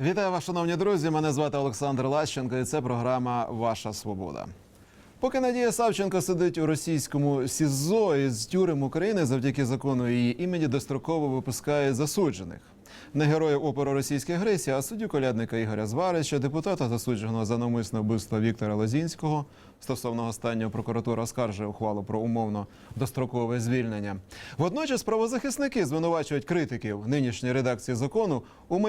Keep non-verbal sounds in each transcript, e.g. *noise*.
Вітаю вас, шановні друзі. Мене звати Олександр Лащенко, і це програма Ваша Свобода. Поки Надія Савченко сидить у російському СІЗО із тюрем України, завдяки закону її імені достроково випускає засуджених. Не героїв опору російської агресії, а суддю колядника Ігоря Зварича, депутата, засудженого за навмисне вбивство Віктора Лозінського. Стосовно останнього прокуратура оскаржує ухвалу про умовно дострокове звільнення. Водночас правозахисники звинувачують критиків нинішньої редакції закону у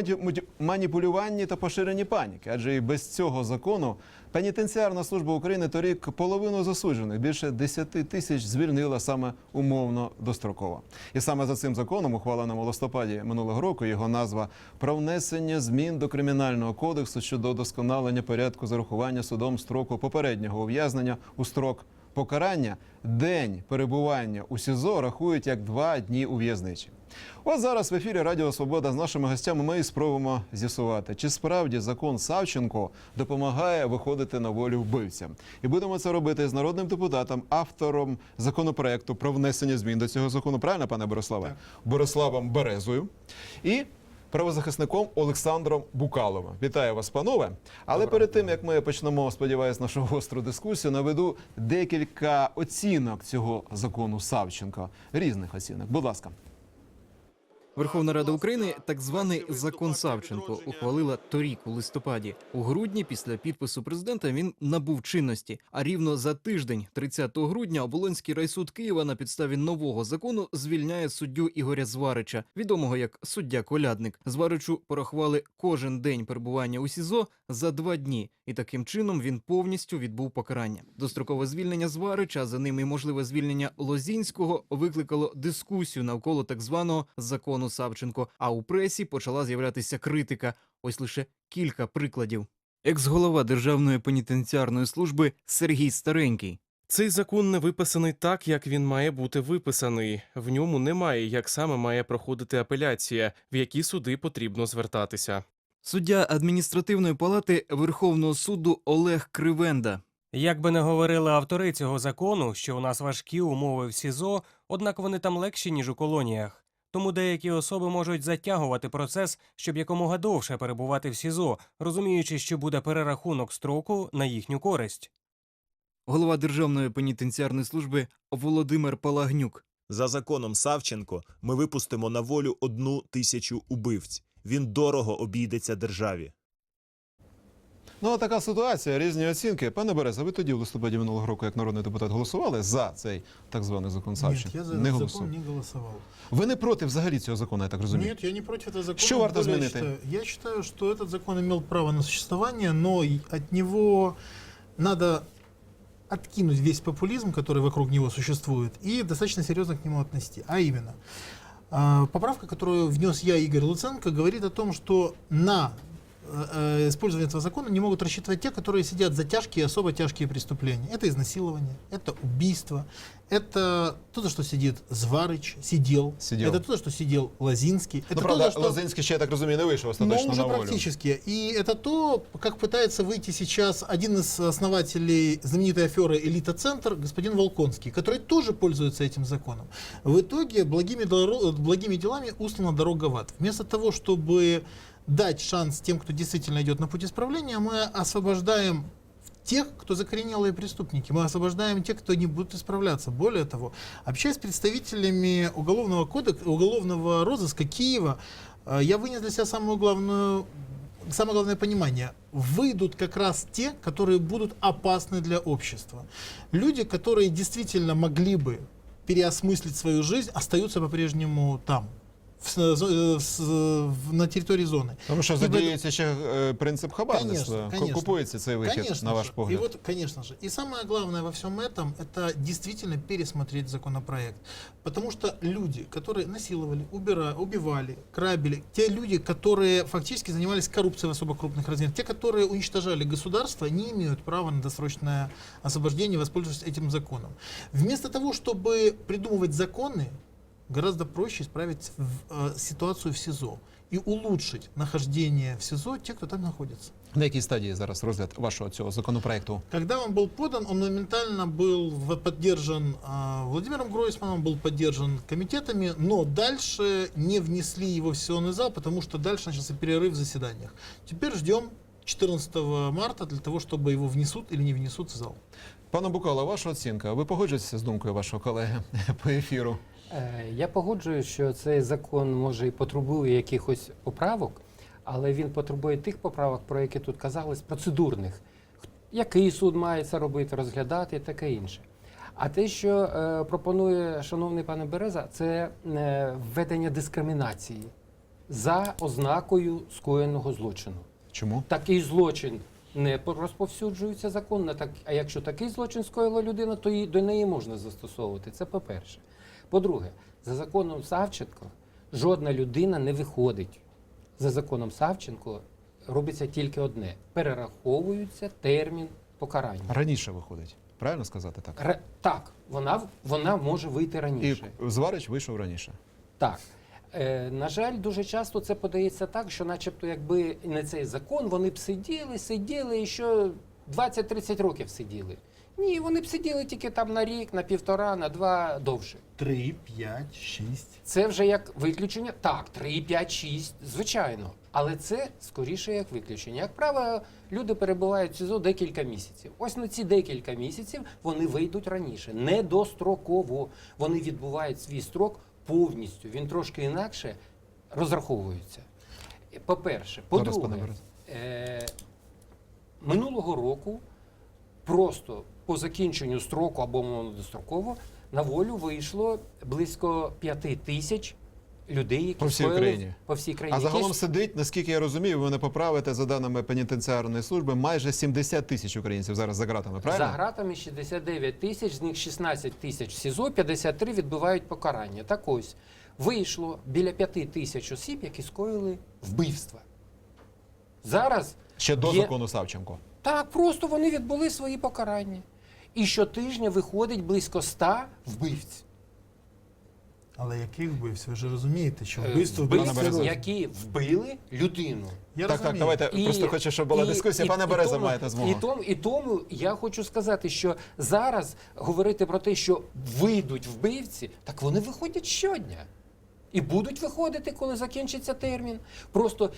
маніпулюванні та поширенні паніки, адже і без цього закону пенітенціарна служба України торік половину засуджених більше 10 тисяч звільнила саме умовно достроково. І саме за цим законом, ухваленим у листопаді минулого року, його назва про внесення змін до кримінального кодексу щодо удосконалення порядку зарахування судом строку попереднього ув'язнення у строк покарання. День перебування у СІЗО рахують як два дні у в'язничі. От зараз в ефірі Радіо Свобода з нашими гостями ми і спробуємо з'ясувати, чи справді закон Савченко допомагає виходити на волю вбивцям. І будемо це робити з народним депутатом, автором законопроекту про внесення змін до цього закону. Правильно, пане Бориславе? Бориславом Березою і правозахисником Олександром Букаловим. Вітаю вас, панове. Але перед тим як ми почнемо, сподіваюся, нашу гостру дискусію, наведу декілька оцінок цього закону Савченко. Різних оцінок. Будь ласка. Верховна Рада України так званий закон Савченко ухвалила торік у листопаді. У грудні, після підпису президента, він набув чинності. А рівно за тиждень, 30 грудня, Оболонський райсуд Києва на підставі нового закону звільняє суддю Ігоря Зварича, відомого як суддя Колядник. Зваричу порахували кожен день перебування у СІЗО за два дні, і таким чином він повністю відбув покарання. Дострокове звільнення Зварича, за ним і можливе звільнення Лозінського, викликало дискусію навколо так званого закону Савченко. А у пресі почала з'являтися критика. Ось лише кілька прикладів. Екс-голова Державної пенітенціарної служби Сергій Старенький. Цей закон не виписаний так, як він має бути виписаний. В ньому немає, як саме має проходити апеляція, в які суди потрібно звертатися. Суддя адміністративної палати Верховного суду Олег Кривенда. Як би не говорили автори цього закону, що у нас важкі умови в СІЗО, однак вони там легші, ніж у колоніях. Тому деякі особи можуть затягувати процес, щоб якомога довше перебувати в СІЗО, розуміючи, що буде перерахунок строку на їхню користь. Голова Державної пенітенціарної служби Володимир Палагнюк. За законом Савченко ми випустимо на волю одну тисячу убивць. Він дорого обійдеться державі. Ну, а така ситуація, різні оцінки. Пане Береза, ви тоді в листопаді минулого року, як народний депутат, голосували за цей так званий закон Нет, Савченко? я за не этот голосував. закон не голосовал. Ви не проти взагалі цього закону, я так розумію? Нет, я не против этого закона. Что варто Более изменить? считаю- Я считаю, что этот закон имел право на существование, но и от него надо откинуть весь популизм, который вокруг него существует, и достаточно серьезно к нему отнести. А именно, а, поправка, которую внес я, Игорь Луценко, говорит о том, что на э, э, использование этого закона не могут рассчитывать те, которые сидят за тяжкие, особо тяжкие преступления. Это изнасилование, это убийство, это то, за что сидит Зварыч, сидел, Сидел. это то, за что сидел Лазинский, это Ну, то, правда, за что... Лозинський ще, я так розумію, не вийшов остаточно Но уже на волю. практически. И это то, как пытается выйти сейчас один из основателей знаменитой аферы «Элита Центр», господин Волконский, который тоже пользуется этим законом. В итоге благими, благими делами услана дорога в ад. Вместо того, чтобы дать шанс тем, кто действительно идет на путь исправления, мы освобождаем тех, кто закоренелые преступники. Мы освобождаем тех, кто не будут исправляться. Более того, общаясь с представителями уголовного кодекса, уголовного розыска Киева, э, я вынес для себя самую главную самое главное понимание. Выйдут как раз те, которые будут опасны для общества. Люди, которые действительно могли бы переосмыслить свою жизнь, остаются по-прежнему там, в с- зо- э, с- в- на территории зоны. Тому що І задіюється ще е, принцип хабарництва. Конечно, Ку- конечно. Купується цей вихід, Конечно на ваш же. погляд. И вот, конечно же. И самое главное во всем этом, это действительно пересмотреть законопроект. Потому что люди, которые насиловали, убира, убивали, грабили, те люди, которые фактически занимались коррупцией в особо крупных размерах, те, которые уничтожали государство, не имеют права на досрочное освобождение, воспользовавшись этим законом. Вместо того, чтобы придумывать законы, гораздо проще исправить в- э, ситуацию в СИЗО и улучшить нахождение в СИЗО тех, кто там находится. На якій стадії зараз розгляд вашого цього законопроекту? Когда он был подан, он моментально был в- поддержан а, Владимиром Гройсманом, был поддержан комитетами, но дальше не внесли его в сессионный зал, потому что дальше начался перерыв в заседаниях. Теперь ждем 14 марта для того, чтобы его внесут или не внесут в зал. Пане Букало, ваша оцінка. Ви погоджуєтеся з думкою вашого колеги *laughs* по ефіру? Е, Я погоджуюсь, що цей закон може і потребує якихось поправок, але він потребує тих поправок, про які тут казались, процедурних. Який суд має це робити, розглядати і таке інше. А те, що е, пропонує шановний пане Береза, це е, введення дискримінації за ознакою скоєного злочину. Чому? Такий злочин не розповсюджується законно, так, а якщо такий злочин скоїла людина, то і до неї можна застосовувати. Це по-перше. По-друге, за законом Савченко жодна людина не виходить. За законом Савченко робиться тільки одне: перераховується термін покарання. Раніше виходить. Правильно сказати так? Ре- так, вона, вона може вийти І раніше. зварич вийшов раніше. Так. Е, на жаль, дуже часто це подається так, що, начебто, якби не цей закон, вони б сиділи, сиділи і що 20-30 років сиділи. Ні, вони б сиділи тільки там на рік, на півтора, на два довше. 3, 5, 6. Це вже як виключення. Так, 3, 5, 6, звичайно. Але це скоріше як виключення. Як правило, люди перебувають в СІЗО декілька місяців. Ось на ці декілька місяців вони вийдуть раніше, не достроково. Вони відбувають свій строк повністю. Він трошки інакше розраховується. По-перше, по-друге, е- минулого року просто по закінченню строку або монодостроково на волю вийшло близько п'яти тисяч людей, які По всій скоїли- Україні. По всій країні. А загалом сидить, наскільки я розумію, ви мене поправите за даними пенітенціарної служби, майже 70 тисяч українців зараз за ґратами, правильно? За гратами 69 тисяч, з них 16 тисяч в СІЗО, 53 відбувають покарання. Так ось вийшло біля 5 тисяч осіб, які скоїли вбивства. Зараз Ще до Є- закону Савченко. так просто вони відбули свої покарання. І щотижня виходить близько 100 вбивць. Але яких вбивств? Ви ж розумієте, що Е, вбивство Береза. які вбили людину. Я так, так, розумію. давайте просто хочу, щоб була дискусія. Пане Береза, маєте змогу. І тому, і тому я хочу сказати, що зараз говорити про те, що вийдуть вбивці, так вони виходять щодня. І будуть виходити, коли закінчиться термін. Просто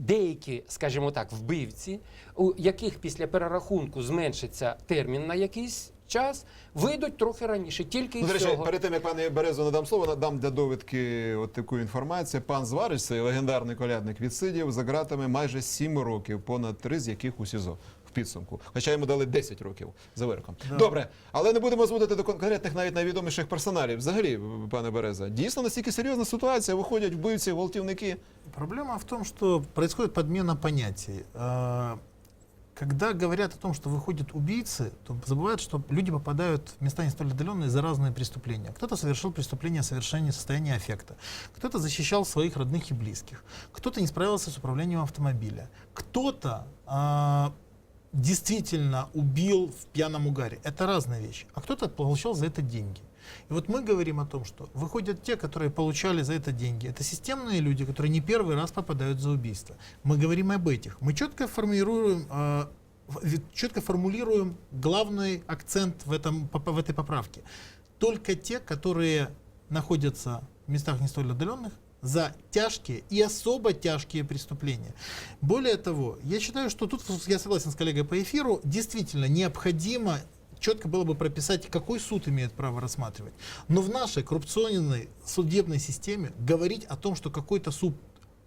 деякі, скажімо так, вбивці, у яких після перерахунку зменшиться термін на якийсь час, вийдуть трохи раніше. Тільки Ну, і речі, всього. перед тим як пане Березу надам слово, надам для довідки от таку інформацію. Пан Зварич, цей легендарний колядник, відсидів за ґратами майже 7 років, понад 3 з яких у СІЗО. В підсумку, хоча йому дали 10 років за вироком. Добре, але не будемо зводити до конкретних навіть найвідоміших персоналів. Взагалі, пане Береза, дійсно настільки серйозна ситуація. Виходять вбивці, гвалтівники. Проблема в том, что происходит подмена понятий. Когда говорят о том, что выходят убийцы, то забывают, что люди попадают в места не столь отдаленные за разные преступления. Кто-то совершил преступление совершения состояния аффекта, кто-то защищал своих родных и близких, кто-то не справился с управлением автомобиля, кто-то а, действительно убил в пьяном угаре. Это разные вещи. А кто-то получал за это деньги. И вот мы говорим о том, что выходят те, которые получали за это деньги. Это системные люди, которые не первый раз попадают за убийство. Мы говорим об этих. Мы четко формируем, э, четко формулируем главный акцент в, этом, в этой поправке. Только те, которые находятся в местах не столь отдаленных, за тяжкие и особо тяжкие преступления. Более того, я считаю, что тут я согласен с коллегой по эфиру, действительно необходимо четко было бы прописать, какой суд имеет право рассматривать. Но в нашей коррупционной судебной системе говорить о том, что какой-то суд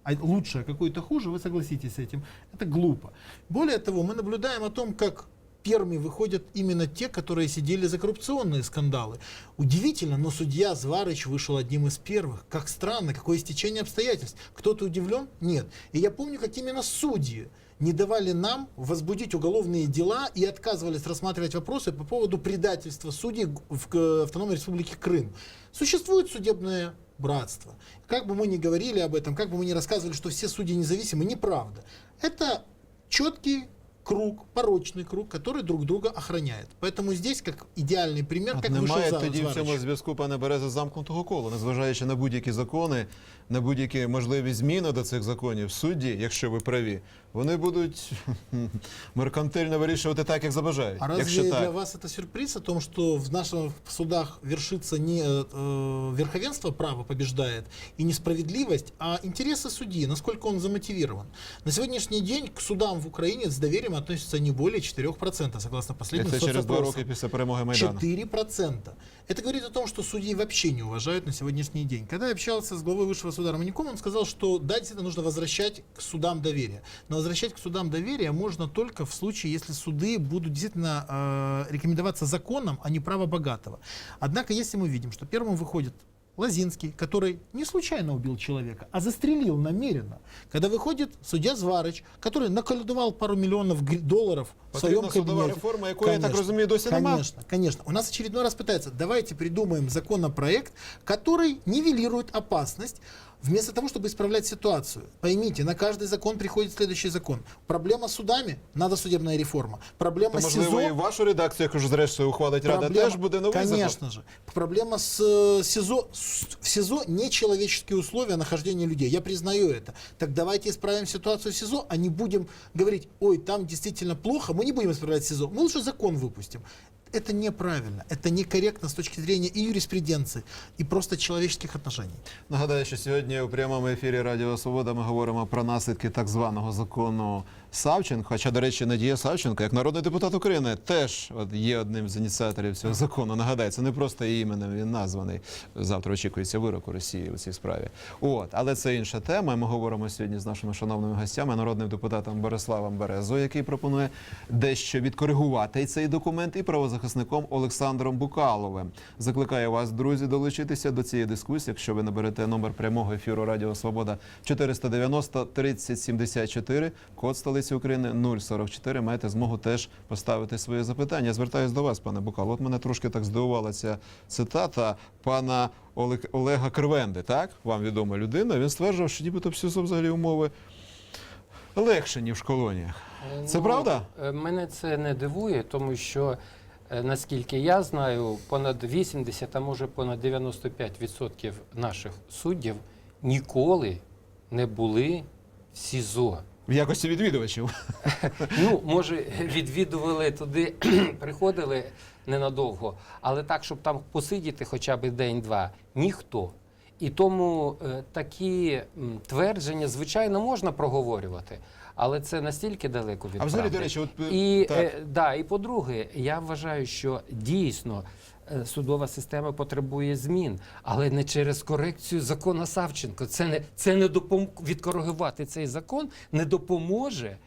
а какой-то хуже, вы согласитесь с этим, это глупо. Более того, мы наблюдаем о том, как первыми выходят именно те, которые сидели за коррупционные скандалы. Удивительно, но судья Зварыч вышел одним из первых. Как странно, какое стечение обстоятельств. Кто-то удивлен? Нет. И я помню, как именно судьи не давали нам возбудить уголовные дела и отказывались рассматривать вопросы по поводу предательства судей в К- Автономной Республике Крым. Существует судебное братство. Как бы мы ни говорили об этом, как бы мы ни рассказывали, что все судьи независимы, неправда. Это четкий круг, порочный круг, который друг друга охраняет. Поэтому здесь как идеальный пример, От как вышел немає за тоді в Зварич. цьому зв'язку, пане Березе, замкнутого кола, незважаючи на будь-які закони, на будь-які можливі зміни до цих законів, судді, якщо ви праві, вони будуть *laughs* меркантильно вирішувати так, як забажають. А якщо разве так. для вас это сюрприз о том, что в наших судах вершится не э, э, верховенство права побеждает и несправедливость, а интересы судьи, насколько он замотивирован? На сегодняшний день к судам в Украине с доверием относятся не более 4%, согласно последним це через два роки після перемоги Майдану. 4%. Это говорит о том, что судьи вообще не уважают на сегодняшний день. Когда я общался с главой высшего суда Романюком, он сказал, что да, действительно нужно возвращать к судам доверие. Но возвращать к судам доверие можно только в случае, если суды будут действительно э, рекомендоваться законом, а не право богатого. Однако, если мы видим, что первым выходит Лазинский, который не случайно убил человека, а застрелил намеренно. Когда выходит судья Зварыч, который наколядовал пару миллионов гри- долларов в своем Потрібна судова кабинете. реформа, якої, я так Конечно. розумію, досі немає. Конечно, конечно. У нас очередной раз пытаются, давайте придумаем законопроект, который нивелирует опасность, вместо того, чтобы исправлять ситуацию. Поймите, на каждый закон приходит следующий закон. Проблема с судами, надо судебная реформа. Проблема То, с можливо, і СИЗО, вашу редакцію, яку ж зрештою ухвалить Рада, проблема- теж буде новий закон. Конечно же. Проблема с э, СИЗО. С- В СИЗО нечеловеческие условия нахождения людей. Я признаю это. Так давайте исправим ситуацию в СИЗО, а не будем говорить, ой, там действительно плохо, мы не будем исправлять СИЗО. Мы лучше закон выпустим. Это неправильно, это некорректно с точки зрения и юриспруденции, и просто человеческих отношений. Нагадаю, що сьогодні у прямому ефірі Радіо Свобода ми говоримо про наслідки так званого закону Савченко. Хоча, до речі, Надія Савченко, як народний депутат України, теж от є одним з ініціаторів цього закону. Нагадаю, це не просто іменем він названий. Завтра очікується вирок у Росії у цій справі. От, але це інша тема. Ми говоримо сьогодні з нашими шановними гостями, народним депутатом Бориславом Березою, який пропонує дещо відкоригувати цей документ, і правозахисником Олександром Букаловим. Закликаю вас, друзі, долучитися до цієї дискусії. Якщо ви наберете номер прямого ефіру Радіо Свобода 490 30 74, код столиці України 044, маєте змогу теж поставити свої запитання. Я звертаюсь до вас, пане Букал. От мене трошки так здивувала ця цитата пана Олег- Олега Кривенди. Так, вам відома людина. Він стверджував, що нібито в СІЗО взагалі умови легше, ніж в колоніях. Це правда? е, Мене це не дивує, тому що, е, наскільки я знаю, понад 80, а може понад 95% наших суддів ніколи не були в СІЗО. В якості відвідувачів. *laughs* Ну, може, відвідували туди, *clears throat* приходили ненадовго, але так, щоб там посидіти хоча б день-два, ніхто. І тому е, такі м, твердження, звичайно, можна проговорювати, але це настільки далеко від А взагалі, правди. до речі, от е, І, так. е, да, і по-друге, я вважаю, що дійсно судова система потребує змін, але не через корекцію закону Савченко. Це не, це не допом... відкоригувати цей закон не допоможе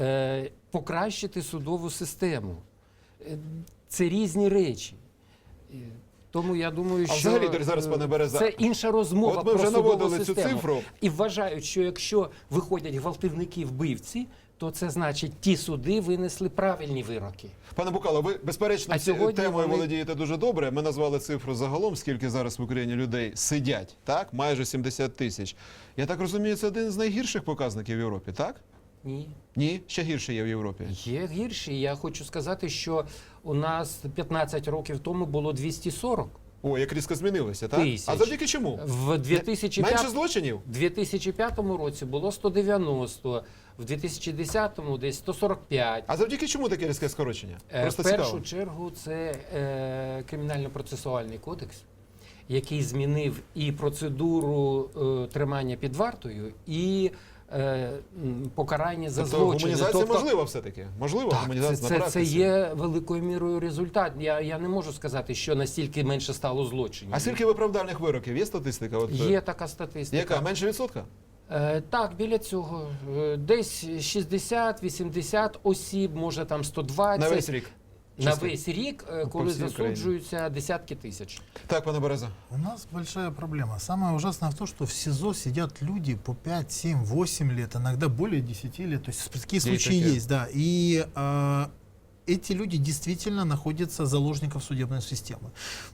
е, покращити судову систему. Е, Це різні речі. Тому я думаю, А що взагалі, зараз, е, пане Береза, це інша розмова от ми про вже судову наводили цю цифру. І вважають, що якщо виходять гвалтівники вбивці, то це значить, ті суди винесли правильні вироки. Пане Букало, ви безперечно цією темою вони- володієте дуже добре. Ми назвали цифру загалом, скільки зараз в Україні людей сидять, так? Майже 70 тисяч. Я так розумію, це один з найгірших показників в Європі, так? Ні, Ні, ще гірше є в Європі. є гірші. Я хочу сказати, що у нас 15 років тому було 240. О, як різко змінилося, так? Тисяч. А завдяки чому? В 2005 Менше злочинів? В 2005 році було 190, в 2010-му десь 145. А завдяки чому таке різке скорочення? Е, Просто в першу цікаво. чергу це е, кримінально-процесуальний кодекс, який змінив і процедуру е, тримання під вартою, і е, м, покарання за Тобто злочини. гуманізація можлива все-таки? Можливо, Так, це, гуманізація це, на це практиці? є великою мірою результат. Я, я не можу сказати, що настільки менше стало злочинів. А скільки виправдальних вироків? Є статистика? От, е, Є така статистика. Яка? Менше відсотка? Е, так, біля цього. Е, десь 60-80 осіб, може там 120. На весь рік. На весь рік, е, коли всій засуджуються десятки тисяч. Так, пане Береза. У нас большая проблема. Самое ужасное в том, что в СИЗО сидят люди по 5, 7, 8 лет, иногда более 10 лет. То есть такие случаи такие. есть, да. И а, эти люди действительно находятся заложников судебной системы.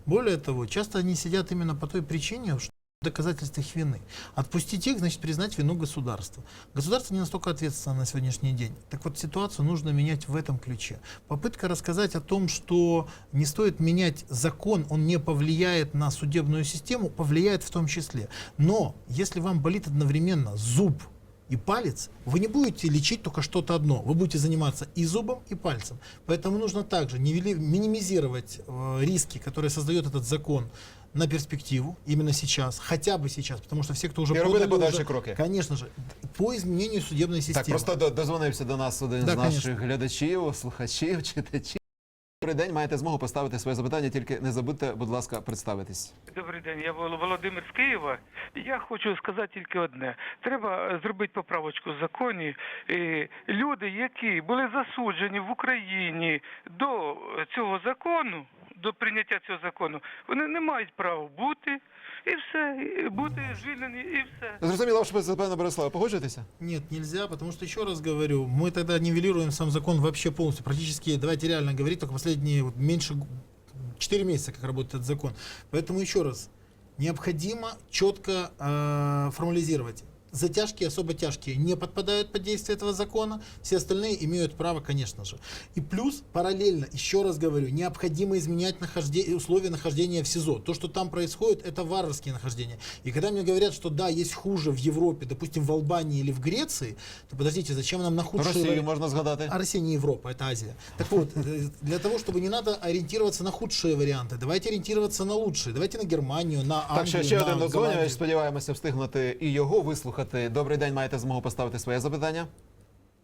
Более того, часто они сидят именно по той причине, что доказательств их вины. Отпустить их, значит, признать вину государства. Государство не настолько ответственно на сегодняшний день. Так вот, ситуацию нужно менять в этом ключе. Попытка рассказать о том, что не стоит менять закон, он не повлияет на судебную систему, повлияет в том числе. Но если вам болит одновременно зуб и палец, вы не будете лечить только что-то одно. Вы будете заниматься и зубом, и пальцем. Поэтому нужно также минимизировать э, риски, которые создает этот закон на перспективу, именно сейчас, хотя бы сейчас, потому что все, кто уже І робити подальші уже, кроки. конечно же, по изменению судебной системы. Так, просто до- дозвонився до нас один Да, з наших конечно. глядачів, слухачів, читачів. Добрий день, маєте змогу поставити своє запитання, тільки не забудьте, будь ласка, представитись. Добрий день, я Вол- Володимир з Києва. Я хочу сказати тільки одне: треба е, зробити поправочку в законі. Е, Люди, які були засуджені в Україні до е, цього закону, до прийняття цього закону, вони не мають права бути і все, і бути звільнені, і все. Зрозуміло, ваше запитання, Борислава, погоджуєтеся? Нет, нельзя, потому что, еще раз говорю, мы тогда нивелируем сам закон вообще полностью. Практически, давайте реально говорить, только последние вот, меньше 4 месяца, как работает этот закон. Поэтому еще раз, необходимо четко э, формализировать. Затяжки особо тяжкие не подпадают под действие этого закона, все остальные имеют право, конечно же. И плюс, параллельно, еще раз говорю, необходимо изменять нахожде- условия нахождения в СИЗО. То, что там происходит, это варварские нахождения. И когда мне говорят, что да, есть хуже в Европе, допустим, в Албании или в Греции, то подождите, зачем нам на худшие... Росію вари- можна згадати. а Россия не Европа, это Азия. Так вот, э, для того, чтобы не надо ориентироваться на худшие варианты, давайте ориентироваться на лучшие. Давайте на Германию, на Англию, Так, ще, ще на один дозвонювач, Голландию. сподіваємося встигнути і його вислухати. Добрий день, маєте змогу поставити своє запитання.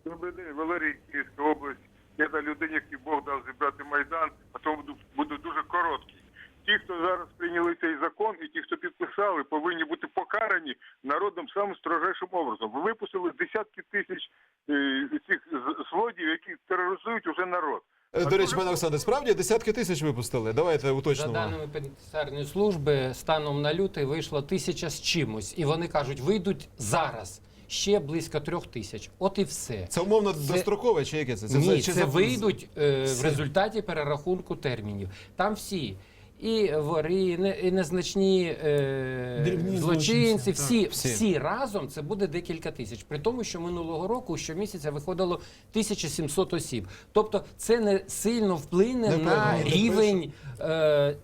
Добрий день, Валерій, Київська область. Я та людині, який Бог дав зібрати Майдан, а тому буду, буду дуже короткий. Ті, хто зараз прийняли цей закон, і ті, хто підписали, повинні бути покарані народом самим строжайшим образом. Ви випустили десятки тисяч е, цих злодіїв, які тероризують уже народ. Е, До речі, пане Олександре, справді десятки тисяч випустили. Давайте За уточнимо. даними пенітенціарної служби, станом на лютий вийшло тисяча з чимось, і вони кажуть, вийдуть зараз ще близько трьох тисяч. От і все. Це умовно Це- дострокове чи яке це? Це Ні, чи це за- вийдуть е, в результаті перерахунку термінів. Там всі. І вори, і, не, і незначні е, Дрібні злочинці, злочинці, всі. Всі. всі разом це буде декілька тисяч. При тому, що минулого року щомісяця виходило 1700 осіб. Тобто це не сильно вплине Не на вплине. рівень е,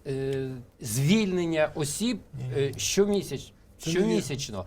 е, звільнення осіб е, щомісяч, Це щомісячно.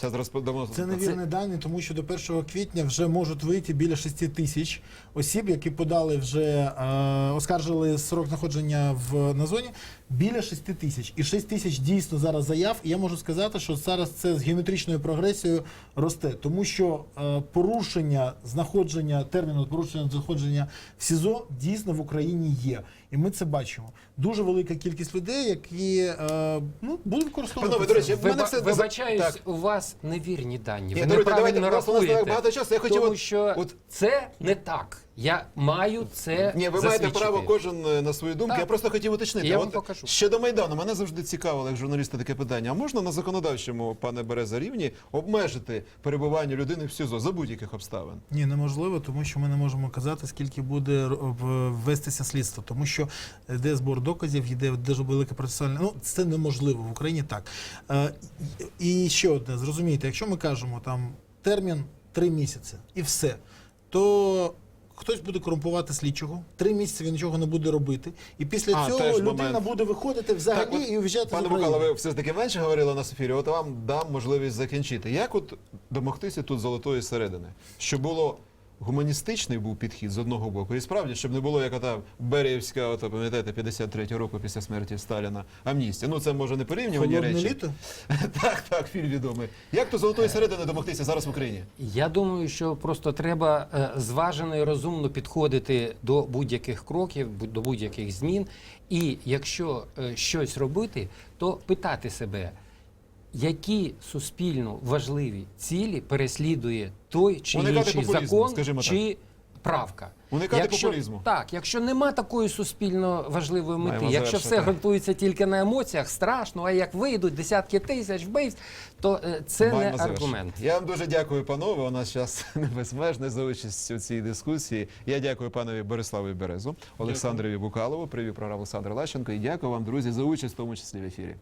Зараз розповідамо. Це невірні дані, тому що до 1 квітня вже можуть вийти біля 6 тисяч осіб, які подали вже е, оскаржили срок знаходження в на зоні. Біля 6 тисяч. І 6 тисяч дійсно зараз заяв. І я можу сказати, що зараз це з геометричною прогресією росте, тому що е, порушення знаходження терміну порушення знаходження в СІЗО дійсно в Україні є. І ми це бачимо. Дуже велика кількість людей, які е, ну, будуть використовувати. Панове, до речі, в мене все Вибачаюсь, Так. у вас невірні дані. Ні, Ви друзі, неправильно давайте, просто у нас рахуєте. багато часу. Я хотів тому от- що от- це не так. Я маю це Ні, ви засвідчити. маєте право кожен е, на свою думку. Так. Я просто хотів уточнити. Я вам От покажу. Ще до Майдану мене завжди цікавило, як журналіста, таке питання. А можна на законодавчому, пане Береза, рівні обмежити перебування людини в СІЗО за будь-яких обставин? Ні, неможливо, тому що ми не можемо казати, скільки буде р- в- вестися слідство, тому що йде збор доказів, йде дуже велике процесуальне. Ну це неможливо в Україні так. Е, і і ще одне, зрозумійте, якщо ми кажемо там термін три місяці і все, то. Хтось буде корумпувати слідчого, три місяці він нічого не буде робити, і після А, цього теж людина момент. буде виходити взагалі Так, от, і виїжджати з Пане України. Букало, ви все ж таки менше говорили на ефірі, от вам дам можливість закінчити. Як от домогтися тут золотої середини? Що було гуманістичний був підхід з одного боку, і справді, щоб не було як ота Беріївська, от, пам'ятаєте, 53 року після смерті Сталіна амністія. Ну це може не порівнювані Холодне речі. літо? *laughs* Так, так, фільм відомий. Як то золотої середини домогтися зараз в Україні? Я думаю, що просто треба е, зважено і розумно підходити до будь-яких кроків, будь- до будь-яких змін. І якщо е, щось робити, то питати себе, які суспільно важливі цілі переслідує той чи Уникати інший популізму, закон скажімо так. чи правка. Уникати якщо, популізму. Так, якщо нема такої суспільно важливої мети, Маємо якщо все завершити. ґрунтується тільки на емоціях, страшно, а як вийдуть десятки тисяч вбивств, то е, це Маємо не завершити. аргумент. Я вам дуже дякую, панове. У нас час *laughs* небезмежний за участь у цій дискусії. Я дякую панові Бориславу Березу, Олександрові Букалову, привів програму Олександр Лащенко. І дякую вам, друзі, за участь, в тому числі в ефірі.